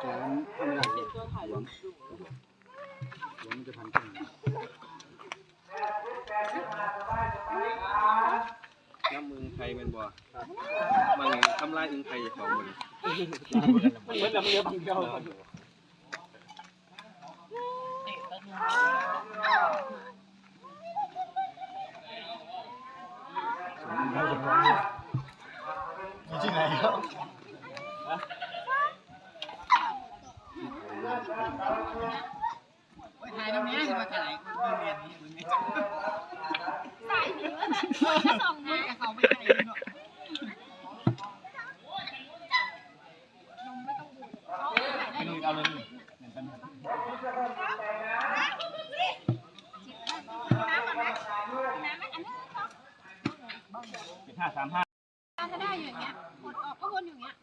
แต่มันทำอะไรหลวงหลวงมันจะพันกันน้ำมึงไทยแมันบ่มันทำลายอึงไทยจากเขาหมดเหมือนแต่มันเยอะบางเดียว ที่ไหนครับ ถ่ายน้ำนี้มาถ่ายคนเรียนนี้มันไม่สายหนีว่าแบบสองนะเขาไม่ถ่เนาะไม่ต้องดูเขาถ่ายได้นี่เอาเลยเหมือนกันเป็นห้าสามห้าจะได้อยู่อย่างเงี้ยกดออกก็วนอยู่อย่างเงี้ย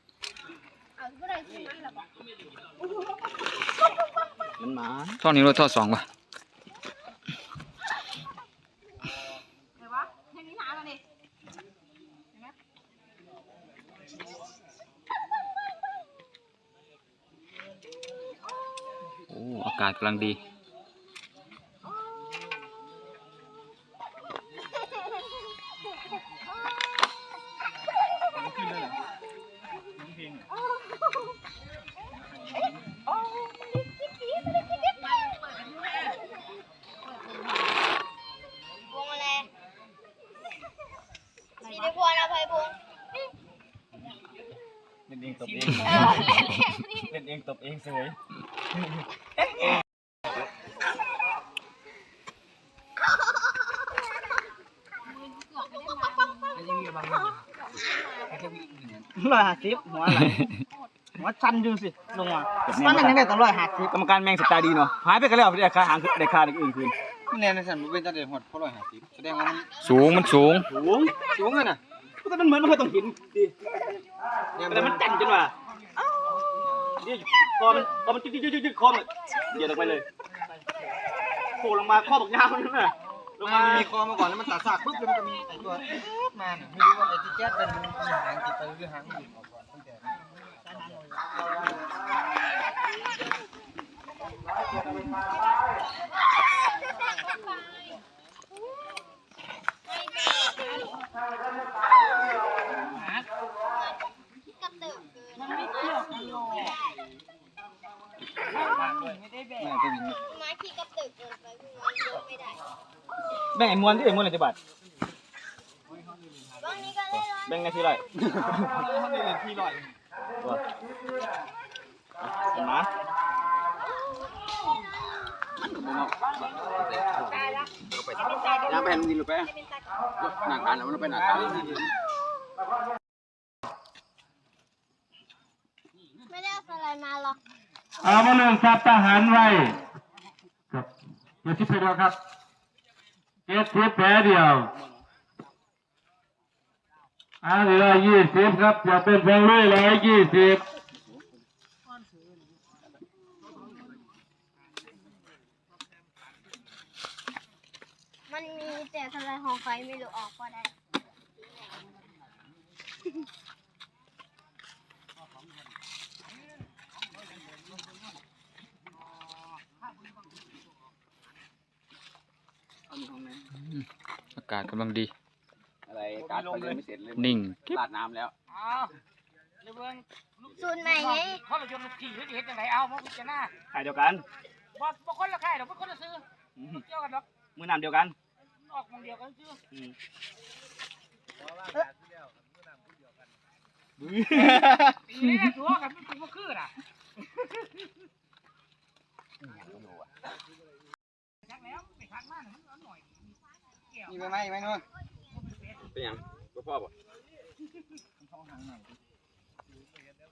มันหมาท่อนี้รถท่อสองป่ะเดี๋ยวะโอ้อากาศกำลังดี องตบเองเล่นเองตบเองเสยร้อยห้าสิบหัวอะไรหัวชันดูสิลงมามันนั่นยังไงต้องร้อยห้าสิบกรรมการแมงสตาร์ดีเนาะหายไปกันแล้วได้ค่าหางได้ค่าอื่นคืนแน่ในสันมันเป็นตั้งแต่หดเพราะร้อยห้าสิบแสดงว่ามันสูงมันสูง สูง สูงอะน่ะ ก็มันเหมือนมันเคยต้องเห็นดิเนี่ยแต่มันจันจนว่านี่คอมันคอมันจิ๊ดจิ๊ดจิ๊ดจิ๊ดคอมันเหยียดออกไปเลยโผล่ลงมาข้อบอกยาวนั่นน่ะลงมัมานมีคอมาก่อนแล้วมันตัดสากปุ๊บแล้วมันก็มีไอ้ตัวมาเนี่ยไม่รู้ว่าไอ้ที่แจ๊ดเป็นมีหางติดไปหรือหางหลุดออกก่อนตั้งแต่กระตือมันไม่เกี่ยวกันเลย มาขี้กระตือเกินไปคุณมันเยอะไม่ได้แบ่งไอ้มวนที่ไอ้มวนอะไรจะบาดบางนี้ก็ได้ร้อยแบ่งในที่ไรเขาได้เรียนที่ร้อยตัวเห็นไหมน้ำไปเห็นมันดินหรือไปหนักการแล้วมันไปหนักการ ไม่ได้เอาสไลด์ มาหรอกเอามาหนึ่งครับทหารไว้ครับเจ็ดสิบเดียวครับเจ็ดสิบแผลเดียวอ่าเหลือยี่สิบครับจะเป็นแผงลุยร้อยยี่สิบมันมีแต่สไลด์ของใครไม่รู้ออกก็ได้ อากาศกำลังดี อะไรการเขายังไม่เสร็จเลยนิ่งลาดน้ำแล้วสูตรใหม่ไงเขาเลยจนลูกขี่หรือเห็นยังไงเอามาพิจารณาขายเดียวกันบ่บ่คนละค่ายดอกบ่คนละซื้อเกี่ยวกันดอกมือน้ำเดียวกันออกมองเดียวกันซื้ออืมตีแรกตัวกันมันคือบ่คือน่ะจักแล้วไปทัก มาน่ะมันหน่อยเกี่ยวมีไหมไหมไหมนู้นเป็นยังบ่พ่อบ่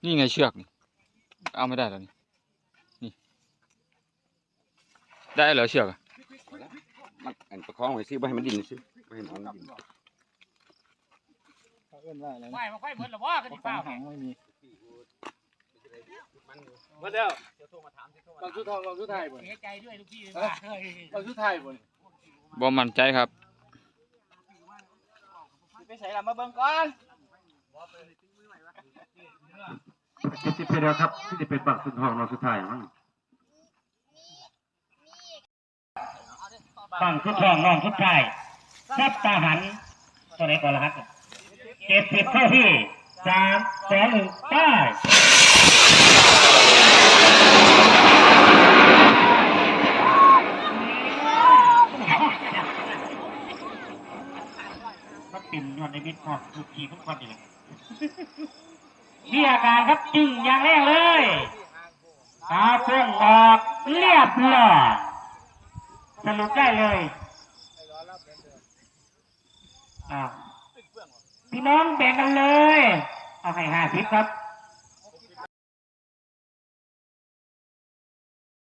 นี่ไงเชือกนี่เอาไม่ได้แล้วนี่นี่ ได้เหรอเชือกอะมันอันประคองไว้ซื้อบ่ให้มันดินซื้อบ่ให้มันดินเขาเอื้อนว่าอะไรไหวมาค่อยเบิดละบ่กันนะสิเปล่า หางไม่มี มาเดียวบางชุดทองบางชุดไทยบ่เสียใจด้วยลูกพี่ว่าเฮ้ยบางชุดไทยบ่บ่มั่นใจครับ ไปใส่ลำมาเบิ่งก่อนไม่เจ็ดสิบเดียวครับที่จะเป็นบัตรสุดทองเราสุดท้ายมั้งบังสุดทองน้องสุดท้ายทับตาหันตัวไหนก่อนละครับเจ็ดสิบเข้าที่สามสองหนึ่งไป้ายก็ปิ่ นยอดในมิตรพอทุกทีทุกคนอีกนี่อาการครับจึงอย่างแรกเลยตาพุ่งออกเรียบร้อยสรุปได้เลยพี่น้องแบ่งกันเลย เอาให้ห้าสิบครับ